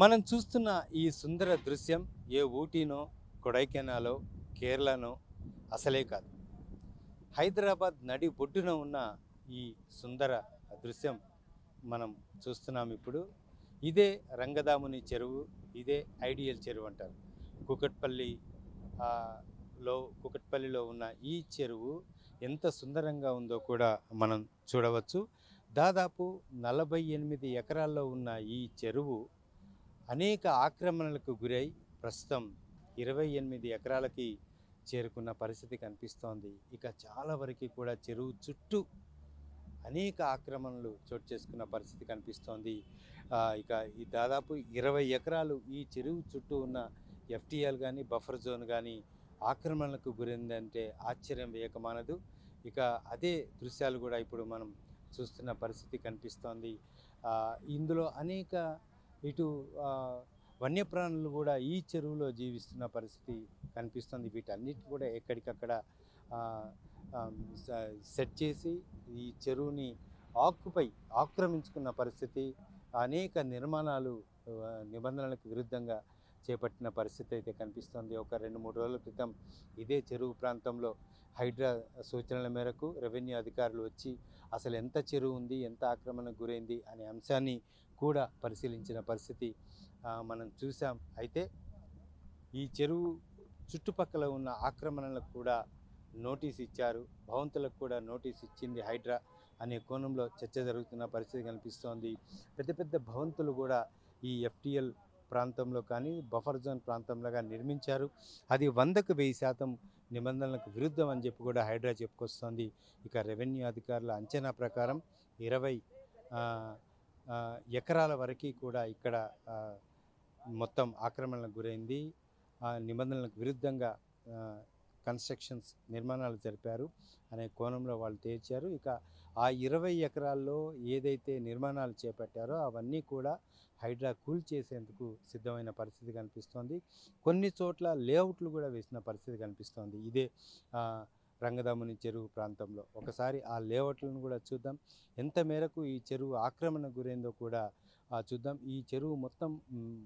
మనం చూస్తున్న ఈ సుందర దృశ్యం ఏ ఊటీనో కొడైకెనాలో కేరళనో అసలే కాదు. హైదరాబాద్ నడి బొడ్డున ఉన్న ఈ సుందర దృశ్యం మనం చూస్తున్నాం ఇప్పుడు. ఇదే రంగదాముని చెరువు ఇదే ఐడియల్ చెరువు అంటారు. కుకట్పల్లి లో కుకట్పల్లిలో ఉన్న ఈ చెరువు ఎంత సుందరంగా ఉందో కూడా మనం చూడవచ్చు. దాదాపు నలభై ఎనిమిది ఎకరాల్లో ఉన్న ఈ చెరువు అనేక ఆక్రమణలకు గురై ప్రస్తుతం ఇరవై ఎనిమిది ఎకరాలకి చేరుకున్న పరిస్థితి కనిపిస్తోంది. ఇక చాలా వరకు కూడా చెరువు చుట్టూ అనేక ఆక్రమణలు చోటు చేసుకున్న పరిస్థితి కనిపిస్తోంది. ఇక ఈ దాదాపు ఇరవై ఎకరాలు ఈ చెరువు చుట్టూ ఉన్న ఎఫ్టీఎల్ కానీ బఫర్ జోన్ కానీ ఆక్రమణలకు గురైందంటే ఆశ్చర్యం వేయకమానదు. ఇక అదే దృశ్యాలు కూడా ఇప్పుడు మనం చూస్తున్న పరిస్థితి కనిపిస్తోంది. ఇందులో అనేక ఇటు వన్యప్రాణులు కూడా ఈ చెరువులో జీవిస్తున్న పరిస్థితి కనిపిస్తుంది. వీటన్నిటి కూడా ఎక్కడికక్కడ సెట్ చేసి ఈ చెరువుని ఆకుపై ఆక్రమించుకున్న పరిస్థితి అనేక నిర్మాణాలు నిబంధనలకు విరుద్ధంగా చేపట్టిన పరిస్థితి అయితే కనిపిస్తుంది. ఒక రెండు మూడు రోజుల క్రితం ఇదే చెరువు ప్రాంతంలో హైడ్రా సూచనల మేరకు రెవెన్యూ అధికారులు వచ్చి అసలు ఎంత చెరువు ఉంది ఎంత ఆక్రమణకు గురైంది అనే అంశాన్ని కూడా పరిశీలించిన పరిస్థితి మనం చూసాం అయితే ఈ చెరువు చుట్టుపక్కల ఉన్న ఆక్రమణలకు కూడా నోటీస్ ఇచ్చారు. భవంతులకు కూడా నోటీస్ ఇచ్చింది హైడ్రా అనే కోణంలో చర్చ జరుగుతున్న పరిస్థితి కనిపిస్తోంది. పెద్ద పెద్ద భవంతులు కూడా ఈ ఎఫ్టిఎల్ ప్రాంతంలో కానీ బఫర్ జోన్ ప్రాంతంలోగా నిర్మించారు. అది వందకు వెయ్యి శాతం నిబంధనలకు విరుద్ధం అని చెప్పి కూడా హైడ్రా చెప్పుకొస్తోంది. ఇక రెవెన్యూ అధికారుల అంచనా ప్రకారం ఇరవై ఎకరాల వరకు కూడా ఇక్కడ మొత్తం ఆక్రమణలకు గురైంది. ఆ నిబంధనలకు విరుద్ధంగా కన్స్ట్రక్షన్స్ నిర్మాణాలు జరిపారు అనే కోణంలో వాళ్ళు తేల్చారు. ఇక ఆ ఇరవై ఎకరాల్లో ఏదైతే నిర్మాణాలు చేపట్టారో అవన్నీ కూడా హైడ్రా కూల్ చేసేందుకు సిద్ధమైన పరిస్థితి కనిపిస్తోంది. కొన్ని చోట్ల లేఅవుట్లు కూడా వేసిన పరిస్థితి కనిపిస్తోంది. ఇదే ఆ, రంగదాముని చెరువు ప్రాంతంలో. ఒకసారి ఆ లేఅవుట్లను కూడా చూద్దాం. ఎంత మేరకు ఈ చెరువు ఆక్రమణ గురైందో కూడా చూద్దాం. ఈ చెరువు మొత్తం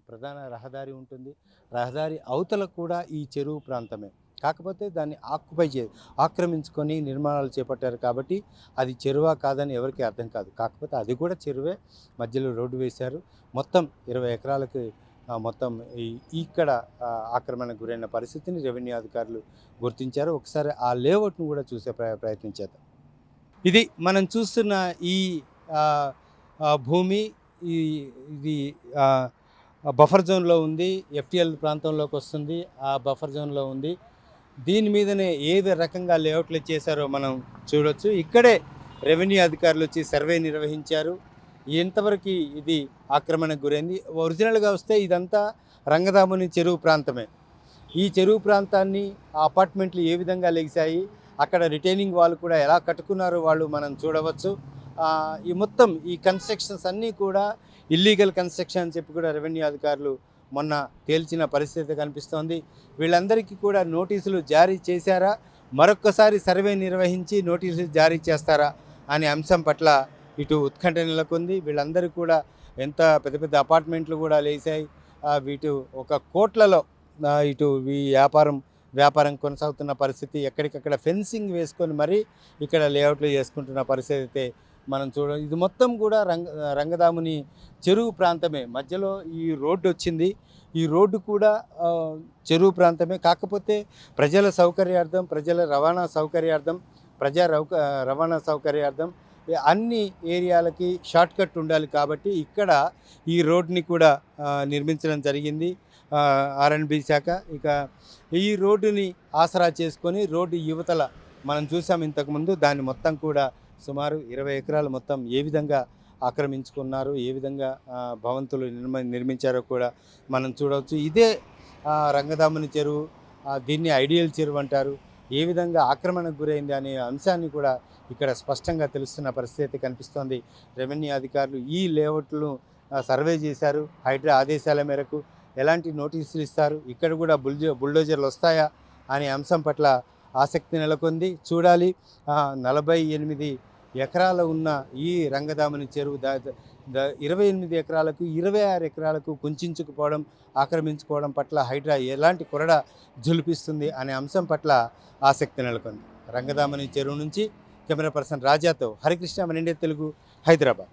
ప్రధాన రహదారి ఉంటుంది. రహదారి అవతల కూడా ఈ చెరువు ప్రాంతమే. కాకపోతే దాన్ని ఆక్యుపై చే ఆక్రమించుకొని నిర్మాణాలు చేపట్టారు కాబట్టి అది చెరువా కాదని ఎవరికి అర్థం కాదు. కాకపోతే అది కూడా చెరువే. మధ్యలో రోడ్డు వేశారు. మొత్తం ఇరవై ఎకరాలకు మొత్తం ఈ- ఇక్కడ ఆక్రమణకు గురైన పరిస్థితిని రెవెన్యూ అధికారులు గుర్తించారు. ఒకసారి ఆ లేఅవుట్ను కూడా చూసే ప్ర- ప్రయత్నం చేద్దాం. ఇది మనం చూస్తున్న ఈ భూమి ఈ ఇది బఫర్ జోన్లో ఉంది. ఎఫ్టిఎల్ ప్రాంతంలోకి వస్తుంది. ఆ బఫర్ జోన్లో ఉంది. దీని మీదనే ఏది రకంగా లేఅవుట్లు చేశారో మనం చూడొచ్చు. ఇక్కడే రెవెన్యూ అధికారులు వచ్చి సర్వే నిర్వహించారు. ఎంతవరకు ఇది ఆక్రమణకు గురైంది? ఒరిజినల్గా వస్తే ఇదంతా రంగదాముని చెరువు ప్రాంతమే. ఈ చెరువు ప్రాంతాన్ని ఆ అపార్ట్మెంట్లు ఏ విధంగా లెగిశాయి? అక్కడ రిటైనింగ్ వాళ్ళు కూడా ఎలా కట్టుకున్నారో వాళ్ళు మనం చూడవచ్చు. ఈ మొత్తం ఈ కన్స్ట్రక్షన్స్ అన్నీ కూడా ఇల్లీగల్ కన్స్ట్రక్షన్ అని చెప్పి కూడా రెవెన్యూ అధికారులు మొన్న తేల్చిన పరిస్థితి కనిపిస్తోంది. వీళ్ళందరికీ కూడా నోటీసులు జారీ చేశారా? మరొక్కసారి సర్వే నిర్వహించి నోటీసులు జారీ చేస్తారా? అనే అంశం పట్ల ఇటు ఉత్కంఠ నెలకొంది వీళ్ళందరూ కూడా ఎంత పెద్ద పెద్ద అపార్ట్మెంట్లు కూడా లేచాయి వీటి ఒక కోట్లలో ఇటు ఈ వ్యాపారం వ్యాపారం కొనసాగుతున్న పరిస్థితి ఎక్కడికక్కడ ఫెన్సింగ్ వేసుకొని మరీ ఇక్కడ లేఅవుట్లు చేసుకుంటున్న పరిస్థితి అయితే మనం చూడ ఇది మొత్తం కూడా రంగ రంగదాముని చెరువు ప్రాంతమే. మధ్యలో ఈ రోడ్డు వచ్చింది. ఈ రోడ్డు కూడా చెరువు ప్రాంతమే. కాకపోతే ప్రజల సౌకర్యార్థం ప్రజల రవాణా సౌకర్యార్థం ప్రజా రౌక రవాణా సౌకర్యార్థం అన్ని ఏరియాలకి షార్ట్ కట్ ఉండాలి కాబట్టి ఇక్కడ ఈ రోడ్ని కూడా నిర్మించడం జరిగింది. ఆర్ఎండ్బి శాఖ. ఇక ఈ రోడ్డుని ఆసరా చేసుకొని రోడ్డు యువతల మనం చూసాం ఇంతకుముందు. దాన్ని మొత్తం కూడా సుమారు ఇరవై ఎకరాలు మొత్తం ఏ విధంగా ఆక్రమించుకున్నారు ఏ విధంగా భవంతులు నిర్మ నిర్మించారో కూడా మనం చూడవచ్చు. ఇదే రంగదాముని చెరువు దీన్ని ఐడియల్ చెరువు అంటారు. ఏ విధంగా ఆక్రమణకు గురైంది అనే అంశాన్ని కూడా ఇక్కడ స్పష్టంగా తెలుస్తున్న పరిస్థితి కనిపిస్తోంది. రెవెన్యూ అధికారులు ఈ లేఅవుట్లను సర్వే చేశారు. హైడ్రా ఆదేశాల మేరకు ఎలాంటి నోటీసులు ఇస్తారు? ఇక్కడ కూడా బుల్జో బుల్డోజర్లు వస్తాయా అనే అంశం పట్ల ఆసక్తి నెలకొంది. చూడాలి. నలభై ఎనిమిది ఎకరాల ఉన్న ఈ రంగదామని చెరువు దా ఇరవై ఎనిమిది ఎకరాలకు ఇరవై ఆరు ఎకరాలకు కుంచుకుపోవడం ఆక్రమించుకోవడం పట్ల హైడ్రా ఎలాంటి కొరడ జులిపిస్తుంది అనే అంశం పట్ల ఆసక్తి నెలకొంది. రంగదామని చెరువు నుంచి కెమెరా పర్సన్ రాజాతో హరికృష్ణ మన తెలుగు హైదరాబాద్.